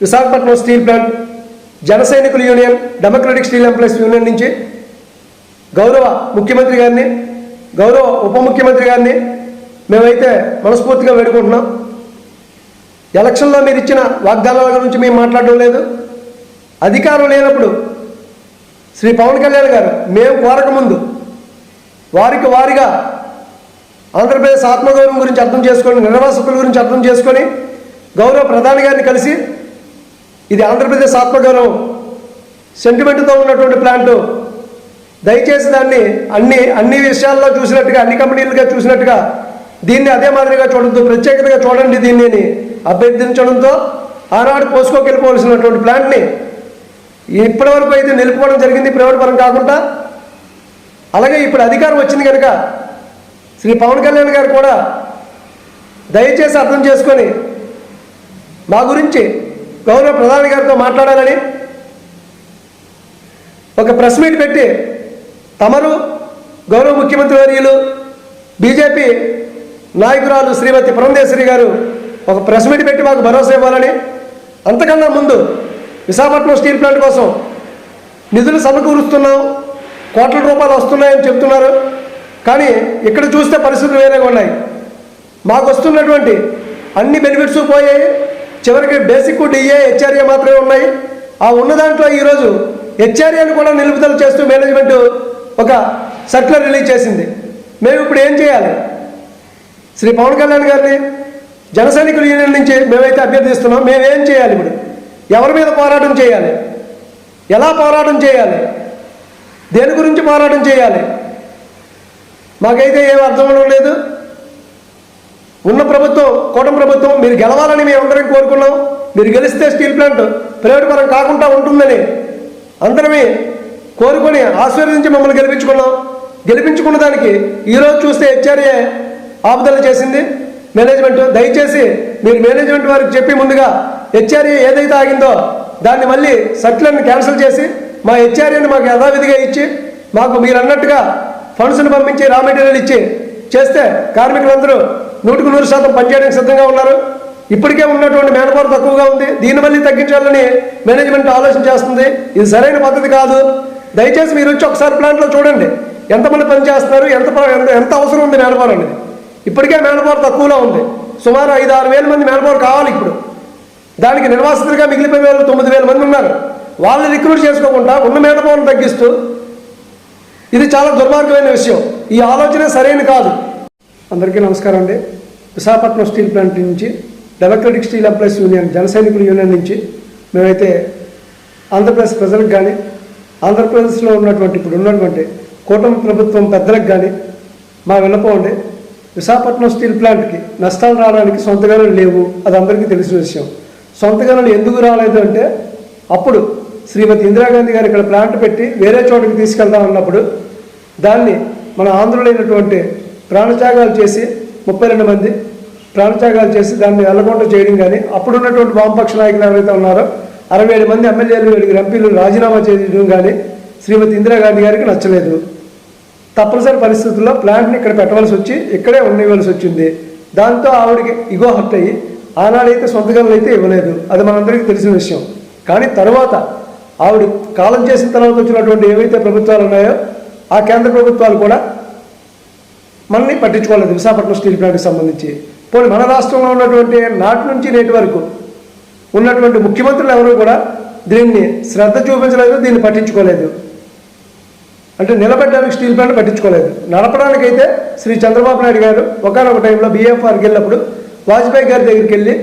Visakhapatnam steel plant జనసైనికుల union democratic steel employees union నుంచి గౌరవ ముఖ్యమంత్రి గారిని గౌరవ ఉప ముఖ్యమంత్రి గారిని మేమైతే మనస్ఫూర్తిగా వేడుకుంటున్నాం. ఎలక్షన్లో మీరు ఇచ్చిన వాగ్దానాల గురించి మేము మాట్లాడడం లేదు. అధికారం లేనప్పుడు శ్రీ పవన్ కళ్యాణ్ గారు మేము కోరకముందు వారికి వారిగా ఆంధ్రప్రదేశ్ ఆత్మగౌరవం గురించి అర్థం చేసుకొని నిర్వాసకుల గురించి అర్థం చేసుకొని గౌరవ ప్రధాని గారిని కలిసి ఇది ఆంధ్రప్రదేశ్ ఆత్మగౌరవం. సెంటిమెంట్తో ఉన్నటువంటి ప్లాంటు దయచేసి దాన్ని అన్ని అన్ని విషయాల్లో చూసినట్టుగా అన్ని కంపెనీలుగా చూసినట్టుగా దీన్ని అదే మాదిరిగా చూడద్దు. ప్రత్యేకతగా చూడండి దీన్ని అభ్యర్థించడంతో ఆనాడు పోసుకోకెళ్ళిపోవలసినటువంటి ప్లాంట్ని ఇప్పటి వరకు అయితే నిలుపుకోవడం జరిగింది ప్రైవేట్ పరం కాకుండా. అలాగే ఇప్పుడు అధికారం వచ్చింది కనుక శ్రీ పవన్ కళ్యాణ్ గారు కూడా దయచేసి అర్థం చేసుకొని మా గురించి గౌరవ ప్రధాని గారితో మాట్లాడాలని ఒక ప్రెస్ మీట్ పెట్టి తమరు గౌరవ ముఖ్యమంత్రి వర్యులు బీజేపీ నాయకురాలు శ్రీమతి పురంధేశ్వరి గారు ఒక ప్రెస్ మీట్ పెట్టి మాకు భరోసా ఇవ్వాలని అంతకన్నా ముందు విశాఖపట్నం స్టీల్ ప్లాంట్ కోసం నిధులు సమకూరుస్తున్నాం కోట్ల రూపాయలు వస్తున్నాయని చెప్తున్నారు. కానీ ఇక్కడ చూస్తే పరిస్థితులు వేరేగా ఉన్నాయి. మాకు వస్తున్నటువంటి అన్ని బెనిఫిట్స్ పోయాయి. చివరికి బేసిక్ డిఏ హెచ్ఆర్ఏ మాత్రమే ఉన్నాయి. ఆ ఉన్న దాంట్లో ఈరోజు హెచ్ఆర్ఏను కూడా నిలుపుదల చేస్తూ మేనేజ్మెంట్ ఒక సర్క్యులర్ రిలీజ్ చేసింది. మేము ఇప్పుడు ఏం చేయాలి? శ్రీ పవన్ కళ్యాణ్ గారిని జన సైనికుల యూనియన్ నుంచి మేమైతే అభ్యర్థిస్తున్నాం. మేమేం చేయాలి ఇప్పుడు? ఎవరి మీద పోరాటం చేయాలి? ఎలా పోరాటం చేయాలి? దేని గురించి పోరాటం చేయాలి? మాకైతే ఏం అర్థం లేదు. ఉన్న ప్రభుత్వం కూటమి ప్రభుత్వం మీరు గెలవాలని మేము అందరం కోరుకున్నాం. మీరు గెలిస్తే స్టీల్ ప్లాంట్ ప్రైవేట్ పరం కాకుండా ఉంటుందని అందరమే కోరుకొని ఆశీర్వదించి మమ్మల్ని గెలిపించుకున్నాం. గెలిపించుకున్న దానికి ఈరోజు చూస్తే హెచ్ఆర్ఏ ఆపుదల చేసింది. మేనేజ్మెంట్ దయచేసి మీరు మేనేజ్మెంట్ వారికి చెప్పి ముందుగా హెచ్ఆర్ఏ ఏదైతే ఆగిందో దాన్ని మళ్ళీ సర్క్యులర్ని క్యాన్సిల్ చేసి మా హెచ్ఆర్ఏని మాకు యథావిధిగా ఇచ్చి మాకు మీరు అన్నట్టుగా ఫండ్స్ని పంపించి రా మెటీరియల్ ఇచ్చి చేస్తే కార్మికులందరూ నూటికి నూరు శాతం పనిచేయడానికి సిద్ధంగా ఉన్నారు. ఇప్పటికే ఉన్నటువంటి మేన పవర్ తక్కువగా ఉంది. దీన్ని మళ్ళీ తగ్గించాలని మేనేజ్మెంట్ ఆలోచన చేస్తుంది. ఇది సరైన పద్ధతి కాదు. దయచేసి మీరు వచ్చి ఒకసారి ప్లాంట్లో చూడండి. ఎంతమంది పనిచేస్తున్నారు ఎంత ఎంత- ఎంత అవసరం ఉంది మేన పవర్ అనేది? ఇప్పటికే మేన పవర్ తక్కువలో ఉంది. సుమారు ఐదు ఆరు వేల మంది మేన పవర్ కావాలి ఇప్పుడు. దానికి నిర్వాసితులుగా మిగిలిపోయిన వాళ్ళు తొమ్మిది వేల మంది ఉన్నారు. వాళ్ళని రిక్రూట్ చేసుకోకుండా ఉన్న మేన తగ్గిస్తూ ఇది చాలా దుర్మార్గమైన విషయం. ఈ ఆలోచన సరైన కాదు. అందరికీ నమస్కారం అండి. విశాఖపట్నం స్టీల్ ప్లాంట్ నుంచి డెమోక్రటిక్ స్టీల్ ఎంప్లాయీస్ యూనియన్ జన యూనియన్ నుంచి మేమైతే ఆంధ్రప్రదేశ్ ప్రజలకు కానీ ఆంధ్రప్రదేశ్లో ఉన్నటువంటి ఇప్పుడు ఉన్నటువంటి కూటమి ప్రభుత్వం పెద్దలకు కానీ మా విన్నపం అండి. విశాఖపట్నం స్టీల్ ప్లాంట్కి నష్టాలు రావడానికి సొంత లేవు అది అందరికీ తెలిసిన విషయం. సొంత ఎందుకు రాలేదు అంటే అప్పుడు శ్రీమతి ఇందిరాగాంధీ గారు ఇక్కడ ప్లాంట్ పెట్టి వేరే చోటకి తీసుకెళ్దాం అన్నప్పుడు దాన్ని మన ఆంధ్రులైనటువంటి ప్రాణత్యాగాలు చేసి ముప్పై రెండు మంది ప్రాణత్యాగాలు చేసి దాన్ని వెళ్ళకుండా చేయడం కానీ అప్పుడున్నటువంటి వామపక్ష నాయకులు ఎవరైతే ఉన్నారో అరవై ఏడు మంది ఎమ్మెల్యేలు ఏడుగురు ఎంపీలు రాజీనామా చేయడం కానీ శ్రీమతి ఇందిరాగాంధీ గారికి నచ్చలేదు. తప్పనిసరి పరిస్థితుల్లో ప్లాంట్ని ఇక్కడ పెట్టవలసి వచ్చి ఇక్కడే ఉండవలసి వచ్చింది. దాంతో ఆవిడకి ఇగో హర్ట్ అయ్యి ఆనాడైతే సొంతగనులు అయితే ఇవ్వలేదు. అది మనందరికీ తెలిసిన విషయం. కానీ తర్వాత ఆవిడ కాలం చేసిన తర్వాత వచ్చినటువంటి ఏవైతే ప్రభుత్వాలు ఉన్నాయో ఆ కేంద్ర ప్రభుత్వాలు కూడా మనల్ని పట్టించుకోలేదు. విశాఖపట్నం స్టీల్ ప్లాంట్కి సంబంధించి. పోనీ మన రాష్ట్రంలో ఉన్నటువంటి నాటి నుంచి నేటి వరకు ఉన్నటువంటి ముఖ్యమంత్రులు ఎవరు కూడా దీన్ని శ్రద్ధ చూపించలేదు దీన్ని పట్టించుకోలేదు. అంటే నిలబెట్టడానికి స్టీల్ ప్లాంట్ పట్టించుకోలేదు. నడపడానికైతే శ్రీ చంద్రబాబు నాయుడు గారు ఒకనొక టైంలో బీఎఫ్ఆర్కి వెళ్ళినప్పుడు వాజ్పేయి గారి దగ్గరికి వెళ్ళి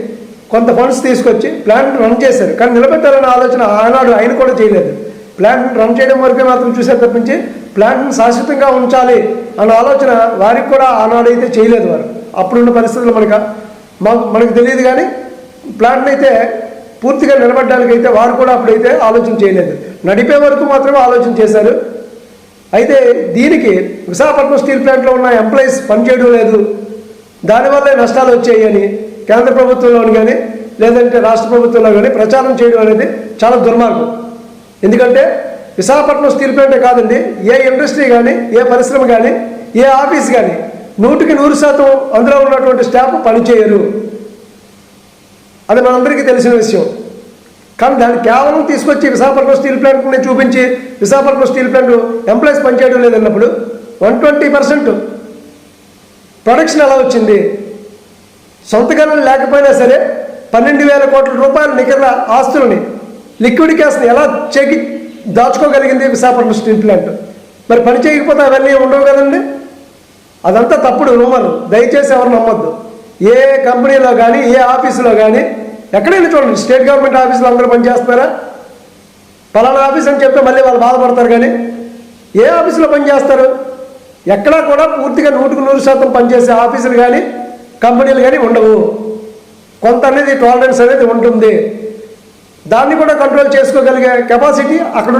కొంత ఫండ్స్ తీసుకొచ్చి ప్లాంట్ రన్ చేశారు. కానీ నిలబెట్టాలనే ఆలోచన ఆనాడు ఆయన కూడా చేయలేదు. ప్లాంట్ రన్ చేయడం వరకే మాత్రం చూసారు తప్పించి ప్లాంట్ను శాశ్వతంగా ఉంచాలి అన్న ఆలోచన వారికి కూడా ఆనాడు అయితే చేయలేదు వారు. అప్పుడున్న పరిస్థితులు మనకు మాకు మనకు తెలియదు కానీ ప్లాంట్ని అయితే పూర్తిగా నిలబడడానికి అయితే వారు కూడా అప్పుడైతే ఆలోచన చేయలేదు. నడిపే వరకు మాత్రమే ఆలోచన చేశారు. అయితే దీనికి విశాఖపట్నం స్టీల్ ప్లాంట్లో ఉన్న ఎంప్లాయీస్ పనిచేయడం లేదు. దానివల్లే నష్టాలు వచ్చాయి అని కేంద్ర ప్రభుత్వంలోని కానీ లేదంటే రాష్ట్ర ప్రభుత్వంలో కానీ ప్రచారం చేయడం అనేది చాలా దుర్మార్గం. ఎందుకంటే విశాఖపట్నం స్టీల్ ప్లాంటే కాదండి. ఏ ఇండస్ట్రీ కానీ ఏ పరిశ్రమ కానీ ఏ ఆఫీస్ కానీ నూటికి నూరు శాతం అందులో ఉన్నటువంటి స్టాఫ్ పనిచేయరు. అది మనందరికీ తెలిసిన విషయం. కానీ దాన్ని కేవలం తీసుకొచ్చి విశాఖపట్నం స్టీల్ ప్లాంట్ని చూపించి విశాఖపట్నం స్టీల్ ప్లాంట్ ఎంప్లాయీస్ పనిచేయడం లేదన్నప్పుడు వన్ ట్వంటీ పర్సెంట్ ప్రొడక్షన్ ఎలా వచ్చింది? సొంత గనులు లేకపోయినా సరే పన్నెండు వేల కోట్ల రూపాయల నికర ఆస్తులని లిక్విడ్ క్యాష్ని ఎలా చెకి దాచుకోగలిగింది విశాఖపట్నం స్టీల్ ప్లాంట్ మరి పని చేయకపోతే అవన్నీ ఉండవు కదండి? అదంతా తప్పుడు రూమర్. దయచేసి ఎవరు నమ్మొద్దు. ఏ కంపెనీలో కానీ ఏ ఆఫీసులో కానీ ఎక్కడైనా చూడండి స్టేట్ గవర్నమెంట్ ఆఫీసులో అందరూ పనిచేస్తున్నారా? పలానా ఆఫీస్ అని చెప్తే మళ్ళీ వాళ్ళు బాధపడతారు కానీ ఏ ఆఫీసులో పనిచేస్తారు? ఎక్కడా కూడా పూర్తిగా నూటికి నూరు శాతం పనిచేసే ఆఫీసులు కానీ కంపెనీలు కానీ ఉండవు. కొంత అనేది టాలరెన్స్ అనేది ఉంటుంది. దాన్ని కూడా కంట్రోల్ చేసుకోగలిగే కెపాసిటీ అక్కడ